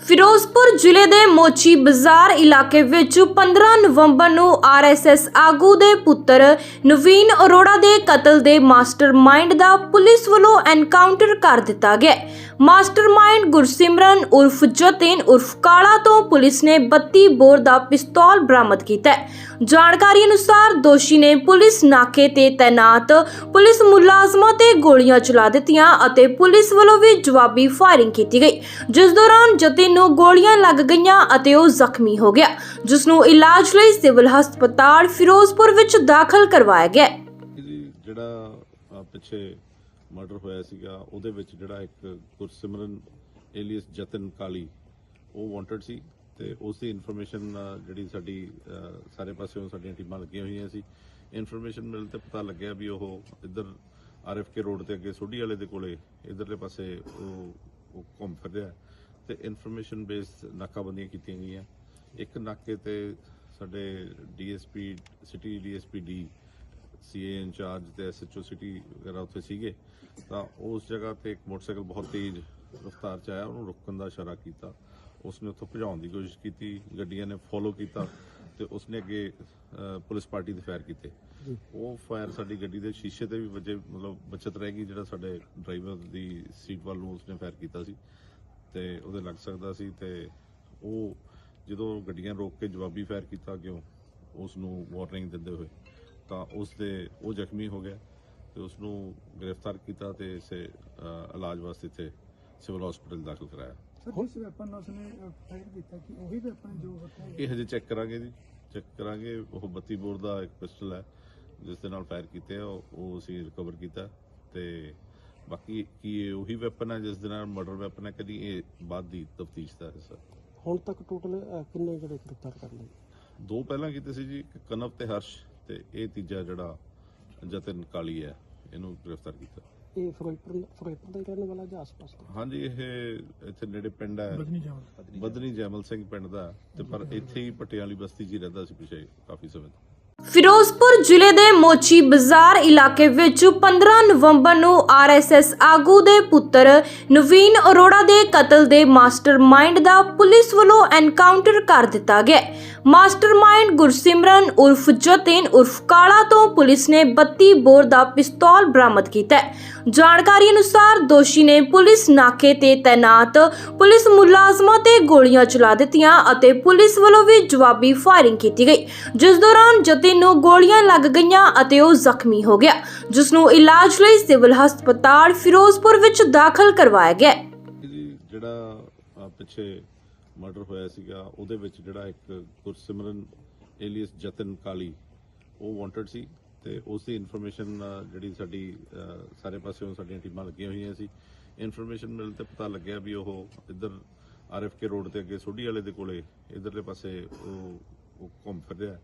ਫਿਰੋਜ਼ਪੁਰ ਜ਼ਿਲ੍ਹੇ ਦੇ ਮੋਚੀ ਬਾਜ਼ਾਰ ਇਲਾਕੇ ਵਿੱਚ 15 ਨਵੰਬਰ ਨੂੰ ਆਰਐਸਐਸ ਆਗੂ ਦੇ ਪੁੱਤਰ ਨਵੀਨ ਅਰੋੜਾ ਦੇ ਕਤਲ ਦੇ ਮਾਸਟਰਮਾਈਂਡ ਦਾ ਪੁਲਿਸ ਵੱਲੋਂ ਐਨਕਾਊਂਟਰ ਕਰ ਦਿੱਤਾ ਗਿਆ ਮਾਸਟਰਮਾਈਂਡ ਗੁਰਸਿਮਰਨ ਉਰਫ ਜਤਿਨ ਉਰਫ ਕਾਲਾ ਤੋਂ ਪੁਲਿਸ ਨੇ 32 ਬੋਰ ਦਾ ਪਿਸਤੌਲ ਬਰਾਮਦ ਕੀਤਾ ਹੈ। ਜਾਣਕਾਰੀ ਅਨੁਸਾਰ ਦੋਸ਼ੀ ਨੇ ਪੁਲਿਸ ਨਾਕੇ ਤੇ ਤੈਨਾਤ ਪੁਲਿਸ ਮੁਲਾਜ਼ਮਾਂ ਤੇ ਗੋਲੀਆਂ ਚਲਾ ਦਿੱਤੀਆਂ ਅਤੇ ਪੁਲਿਸ ਵੱਲੋਂ ਵੀ ਜਵਾਬੀ ਫਾਇਰਿੰਗ ਕੀਤੀ ਗਈ, ਜਿਸ ਦੌਰਾਨ ਜਤਿਨ ਨੂੰ ਗੋਲੀਆਂ ਲੱਗ ਗਈਆਂ ਅਤੇ ਉਹ ਜ਼ਖਮੀ ਹੋ ਗਿਆ, ਜਿਸ ਨੂੰ ਇਲਾਜ ਲਈ ਸਿਵਲ ਹਸਪਤਾਲ ਫਿਰੋਜ਼ਪੁਰ ਵਿੱਚ ਦਾਖਲ ਕਰਵਾਇਆ ਗਿਆ ਜਿਹੜਾ ਪਿੱਛੇ ਮਰਡਰ ਹੋਇਆ ਸੀਗਾ, ਉਹਦੇ ਵਿੱਚ ਜਿਹੜਾ ਇੱਕ ਗੁਰਸਿਮਰਨ ਏਲੀਅਸ ਜਤਨ ਕਾਲੀ, ਉਹ ਵਾਂਟਡ ਸੀ ਤੇ ਉਸ ਦੀ ਇਨਫੋਰਮੇਸ਼ਨ ਜਿਹੜੀ ਸਾਡੀ ਸਾਰੇ ਪਾਸਿਓਂ ਸਾਡੀਆਂ ਟੀਮਾਂ ਲੱਗੀਆਂ ਹੋਈਆਂ ਸੀ। ਇਨਫੋਰਮੇਸ਼ਨ ਮਿਲ ਤੇ ਪਤਾ ਲੱਗਿਆ ਵੀ ਉਹ ਇੱਧਰ ਆਰਐਫਕੇ ਰੋਡ ਤੇ ਅੱਗੇ ਸੋਢੀ ਵਾਲੇ ਦੇ ਕੋਲੇ ਇਧਰਲੇ ਪਾਸੇ ਉਹ ਉਹ ਘੁੰਮ ਫਿਰ ਰਿਹਾ। ਤੇ ਇਨਫੋਰਮੇਸ਼ਨ ਬੇਸਡ ਨਾਕਾਬੰਦੀਆਂ ਕੀਤੀਆਂ ਗਈਆਂ। ਇੱਕ ਨਾਕੇ ਤੇ ਸਾਡੇ DSP city DSP D CA incharge ਤੇ ਐਸਐਚਓ ਸਿਟੀ ਵਗੈਰਾ ਉੱਥੇ ਸੀਗੇ ਤਾਂ ਉਸ ਜਗ੍ਹਾ ਤੇ ਇੱਕ ਮੋਟਰਸਾਈਕਲ ਬਹੁਤ ਤੇਜ਼ ਰਫ਼ਤਾਰ ਚ ਆਇਆ ਉਹਨੂੰ ਰੁਕਣ ਦਾ ਇਸ਼ਾਰਾ ਕੀਤਾ। ਉਸਨੇ ਉੱਥੋਂ ਭਜਾਉਣ ਦੀ ਕੋਸ਼ਿਸ਼ ਕੀਤੀ ਗੱਡੀਆਂ ਨੇ ਫੋਲੋ ਕੀਤਾ ਤੇ ਉਸਨੇ ਅੱਗੇ ਪੁਲਿਸ ਪਾਰਟੀ ਦੇ ਫਾਇਰ ਕੀਤੇ। ਉਹ ਫਾਇਰ ਸਾਡੀ ਗੱਡੀ ਦੇ ਸ਼ੀਸ਼ੇ ਤੇ ਵੀ ਵੱਜੇ ਮਤਲਬ ਬਚਤ ਰਹਿ ਗਈ ਜਿਹੜਾ ਸਾਡੇ ਡਰਾਈਵਰ ਦੀ ਸੀਟ ਵੱਲ ਨੂੰ ਉਸਨੇ ਫਾਇਰ ਕੀਤਾ ਸੀ। ਤੇ ਉਹਦੇ ਲੱਗ ਸਕਦਾ ਸੀ ਤੇ ਉਹ ਜਦੋਂ ਗੱਡੀਆਂ ਰੋਕ ਕੇ ਜਵਾਬੀ ਫਾਇਰ ਕੀਤਾ ਕਿਉਂ ਉਸ ਨੂੰ ਵਾਰਨਿੰਗ ਦਿੰਦੇ ਹੋਏ। ਤਾਂ ਉਸ ਦੇ ਉਹ ਜ਼ਖਮੀ ਹੋ ਗਿਆ ਤੇ ਉਸ ਨੂੰ ਗ੍ਰਿਫਤਾਰ ਕੀਤਾ ਤੇ ਇਸੇ ਇਲਾਜ ਵਾਸਤੇ ਇੱਥੇ ਸਿਵਲ ਹਸਪੀਟਲ ਦਾਖਲ ਕਰਾਇਆ। ਸਰ ਜਿਸ ਵੈਪਨ ਨਾਲ ਉਸਨੇ ਫਾਇਰ ਕੀਤਾ ਕਿ ਉਹੀ ਵੈਪਨ ਜੋ ਹੁੰਦਾ ਹੈ? ਇਹ ਹਜੇ ਚੈੱਕ ਕਰਾਂਗੇ ਜੀ। ਚੈੱਕ ਕਰਾਂਗੇ ਉਹ 32 ਬੋਰ ਦਾ ਇੱਕ ਪਿਸਟਲ ਹੈ ਜਿਸ ਦੇ ਨਾਲ ਫਾਇਰ ਕੀਤੇ ਆ ਉਹ ਉਹ ਅਸੀਂ ਰਿਕਵਰ ਕੀਤਾ ਤੇ ਬਾਕੀ ਕੀ ਇਹ ਉਹੀ ਵੈਪਨ ਹੈ ਜਿਸ ਦੇ ਨਾਲ ਮਰਡਰ ਵੈਪਨ ਹੈ ਕਦੀ ਇਹ ਬਾਅਦ ਦੀ ਤਫਤੀਸ਼ ਦਾ ਹਿੱਸਾ। ਹੁਣ ਤੱਕ ਟੋਟਲ ਕਿੰਨੇ ਜਿਹੜੇ ਗ੍ਰਿਫਤਾਰ ਕਰ ਲਏ? ਦੋ ਪਹਿਲਾਂ ਕੀਤੇ ਸੀ ਜੀ ਕਨਵ ਤੇ ਹਰਸ਼। ਤੇ ਇਹ ਤੀਜਾ ਜਿਹੜਾ ਜਤਨ ਕਾਲੀ ਹੈ ਇਹਨੂੰ ਗ੍ਰਿਫਤਾਰ ਕੀਤਾ। ਇਹ ਫਿਰੋਜ਼ਪੁਰ ਫਿਰੋਜ਼ਪੁਰ ਦਾ ਹੀ ਰਹਿਣ ਵਾਲਾ ਜਾਂ ਆਸ-ਪਾਸ ਦਾ? ਹਾਂਜੀ ਇਹ ਇੱਥੇ ਨੇੜੇ ਪਿੰਡ ਹੈ। ਬਦਨੀ ਜੈਮਲ। ਸਿੰਘ ਪਿੰਡ ਦਾ ਤੇ ਪਰ ਇੱਥੇ ਹੀ ਪਟਿਆਲੀ ਬਸਤੀ 'ਚ ਹੀ ਰਹਿੰਦਾ ਸੀ ਪਿਛੇ ਕਾਫੀ ਸਮੇਂ ਤੋਂ। ਫਿਰੋਜ਼ਪੁਰ ਜ਼ਿਲ੍ਹੇ ਦੇ ਮੋਚੀ ਬਾਜ਼ਾਰ ਇਲਾਕੇ ਵਿੱਚ 15 ਨਵੰਬਰ ਨੂੰ ਆਰਐਸਐਸ ਆਗੂ ਦੇ ਪੁੱਤਰ ਨਵੀਨ ਅਰੋੜਾ ਦੇ ਕਤਲ ਦੇ ਮਾਸਟਰਮਾਈਂਡ ਦਾ ਪੁਲਿਸ ਵੱਲੋਂ ਐਨਕਾਊਂਟਰ ਕਰ ਦਿੱਤਾ ਗਿਆ। ਮਾਸਟਰਮਾਈਂਡ ਗੁਰਸਿਮਰਨ ਉਰਫ ਜਤਿਨ ਉਰਫ ਕਾਲਾ ਤੋਂ ਪੁਲਿਸ ਨੇ 32 ਬੋਰ ਦਾ ਪਿਸਤੌਲ ਬਰਾਮਦ ਕੀਤਾ ਹੈ ਜਾਣਕਾਰੀ ਅਨੁਸਾਰ ਦੋਸ਼ੀ ਨੇ ਪੁਲਿਸ ਨਾਕੇ ਤੇ ਤੈਨਾਤ ਪੁਲਿਸ ਮੁਲਾਜ਼ਮਾਂ ਤੇ ਗੋਲੀਆਂ ਚਲਾ ਦਿੱਤੀਆਂ ਅਤੇ ਪੁਲਿਸ ਵੱਲੋਂ ਵੀ ਜਵਾਬੀ ਫਾਇਰਿੰਗ ਕੀਤੀ ਗਈ ਜਿਸ ਦੌਰਾਨ ਜਤਿਨ ਨੂੰ ਗੋਲੀਆਂ ਲੱਗ ਗਈਆਂ ਅਤੇ ਉਹ ਜ਼ਖਮੀ ਹੋ ਗਿਆ ਜਿਸ ਨੂੰ ਇਲਾਜ ਲਈ ਸਿਵਲ ਹਸਪਤਾਲ ਫਿਰੋਜ਼ਪੁਰ ਵਿੱਚ ਦਾਖਲ ਕਰਵਾਇਆ ਗਿਆ ਹੈ। ਜੀ ਜਿਹੜਾ ਅਹ, ਪਿੱਛੇ ਮਰਡਰ ਹੋਇਆ ਸੀਗਾ, ਉਹਦੇ ਵਿੱਚ ਜਿਹੜਾ ਇੱਕ ਗੁਰਸਿਮਰਨ ਏਲੀਅਸ ਜਤਨ ਕਾਲੀ, ਉਹ ਵਾਂਟਡ ਸੀ ਤੇ ਉਸ ਦੀ ਇਨਫੋਰਮੇਸ਼ਨ ਜਿਹੜੀ ਸਾਡੀ ਸਾਰੇ ਪਾਸਿਓਂ ਸਾਡੀਆਂ ਟੀਮਾਂ ਲੱਗੀਆਂ ਹੋਈਆਂ ਸੀ। ਇਨਫੋਰਮੇਸ਼ਨ ਮਿਲ ਤੇ ਪਤਾ ਲੱਗਿਆ ਵੀ ਉਹ ਇੱਧਰ ਆਰਐਫਕੇ ਰੋਡ ਤੇ ਅੱਗੇ ਸੋਢੀ ਵਾਲੇ ਦੇ ਕੋਲੇ ਇਧਰਲੇ ਪਾਸੇ ਉਹ ਉਹ ਘੁੰਮ ਫਿਰ ਰਿਹਾ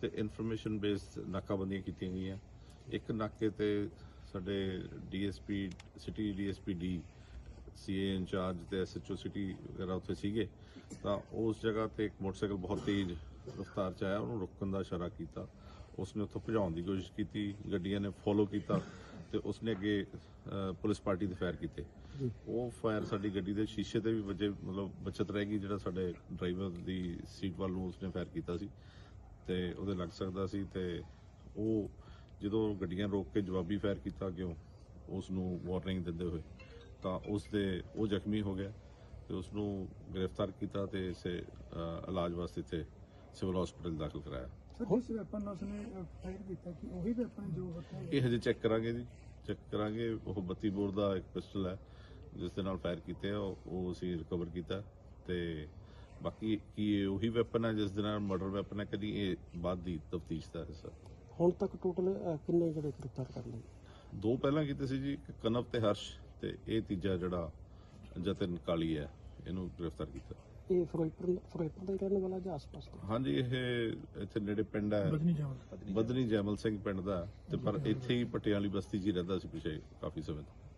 ਤੇ ਇਨਫੋਰਮੇਸ਼ਨ ਬੇਸਡ ਨਾਕਾਬੰਦੀਆਂ ਕੀਤੀਆਂ ਗਈਆਂ। ਇੱਕ ਨਾਕੇ ਤੇ ਸਾਡੇ DSP city DSP D CA incharge ਤੇ ਐਸਐਚਓ ਸਿਟੀ ਵਗੈਰਾ ਉੱਥੇ ਸੀਗੇ ਤਾਂ ਉਸ ਜਗ੍ਹਾ ਤੇ ਇੱਕ ਮੋਟਰਸਾਈਕਲ ਬਹੁਤ ਤੇਜ਼ ਰਫ਼ਤਾਰ ਚ ਆਇਆ ਉਹਨੂੰ ਰੁਕਣ ਦਾ ਇਸ਼ਾਰਾ ਕੀਤਾ। ਉਸਨੇ ਉੱਥੋਂ ਭਜਾਉਣ ਦੀ ਕੋਸ਼ਿਸ਼ ਕੀਤੀ ਗੱਡੀਆਂ ਨੇ ਫੋਲੋ ਕੀਤਾ ਤੇ ਉਸਨੇ ਅੱਗੇ ਪੁਲਿਸ ਪਾਰਟੀ ਦੇ ਫਾਇਰ ਕੀਤੇ। ਉਹ ਫਾਇਰ ਸਾਡੀ ਗੱਡੀ ਦੇ ਸ਼ੀਸ਼ੇ ਤੇ ਵੀ ਵੱਜੇ ਮਤਲਬ ਬਚਤ ਰਹਿ ਗਈ ਜਿਹੜਾ ਸਾਡੇ ਡਰਾਈਵਰ ਦੀ ਸੀਟ ਵੱਲ ਨੂੰ ਉਸਨੇ ਫਾਇਰ ਕੀਤਾ ਸੀ। ਤੇ ਉਹਦੇ ਲੱਗ ਸਕਦਾ ਸੀ ਤੇ ਉਹ ਜਦੋਂ ਗੱਡੀਆਂ ਰੋਕ ਕੇ ਜਵਾਬੀ ਫਾਇਰ ਕੀਤਾ ਕਿਉਂ ਉਸ ਨੂੰ ਵਾਰਨਿੰਗ ਦਿੰਦੇ ਹੋਏ। ਤਾਂ ਉਸ ਦੇ ਉਹ ਜ਼ਖਮੀ ਹੋ ਗਿਆ ਤੇ ਉਸ ਨੂੰ ਗ੍ਰਿਫਤਾਰ ਕੀਤਾ ਤੇ ਇਸੇ ਇਲਾਜ ਵਾਸਤੇ ਇੱਥੇ ਸਿਵਲ ਹਸਪੀਟਲ ਦਾਖਲ ਕਰਾਇਆ। ਸਰ ਜਿਸ ਵੈਪਨ ਨਾਲ ਉਸਨੇ ਫਾਇਰ ਕੀਤਾ ਕਿ ਉਹੀ ਵੈਪਨ ਜੋ ਹੁੰਦਾ ਹੈ? ਇਹ ਹਜੇ ਚੈੱਕ ਕਰਾਂਗੇ ਜੀ। ਚੈੱਕ ਕਰਾਂਗੇ ਉਹ 32 ਬੋਰ ਦਾ ਇੱਕ ਪਿਸਟਲ ਹੈ ਜਿਸ ਦੇ ਨਾਲ ਫਾਇਰ ਕੀਤੇ ਆ ਉਹ ਉਹ ਅਸੀਂ ਰਿਕਵਰ ਕੀਤਾ ਤੇ ਬਾਕੀ ਕੀ ਇਹ ਉਹੀ ਵੈਪਨ ਹੈ ਜਿਸ ਦੇ ਨਾਲ ਮਰਡਰ ਵੈਪਨ ਹੈ ਕਦੀ ਇਹ ਬਾਅਦ ਦੀ ਤਫਤੀਸ਼ ਦਾ ਹਿੱਸਾ? ਹੁਣ ਤੱਕ ਟੋਟਲ ਕਿੰਨੇ ਜਿਹੜੇ ਗ੍ਰਿਫਤਾਰ ਕਰ ਲਏ? ਦੋ ਪਹਿਲਾਂ ਕੀਤੇ ਸੀ ਜੀ ਕਨਵ ਤੇ ਹਰਸ਼ ਤੇ ਇਹ ਤੀਜਾ ਜਿਹੜਾ ਜਤਨ ਕਾਲੀ ਹੈ ਇਹਨੂੰ ਗ੍ਰਿਫਤਾਰ ਕੀਤਾ। ਇਹ ਫਿਰੋਜ਼ਪੁਰ ਫਿਰੋਜ਼ਪੁਰ ਦਾ ਹੀ ਰਹਿਣ ਵਾਲਾ ਜਾਂ ਆਸ-ਪਾਸ ਦਾ? ਹਾਂਜੀ ਇਹ ਇੱਥੇ ਨੇੜੇ ਪਿੰਡ ਹੈ। ਬਦਨੀ ਜੈਮਲ। ਸਿੰਘ ਪਿੰਡ ਦਾ ਤੇ ਪਰ ਇੱਥੇ ਹੀ ਪਟਿਆਲੀ ਬਸਤੀ 'ਚ ਹੀ ਰਹਿੰਦਾ ਸੀ ਪਿਛੇ ਕਾਫੀ ਸਮੇਂ ਤੋਂ।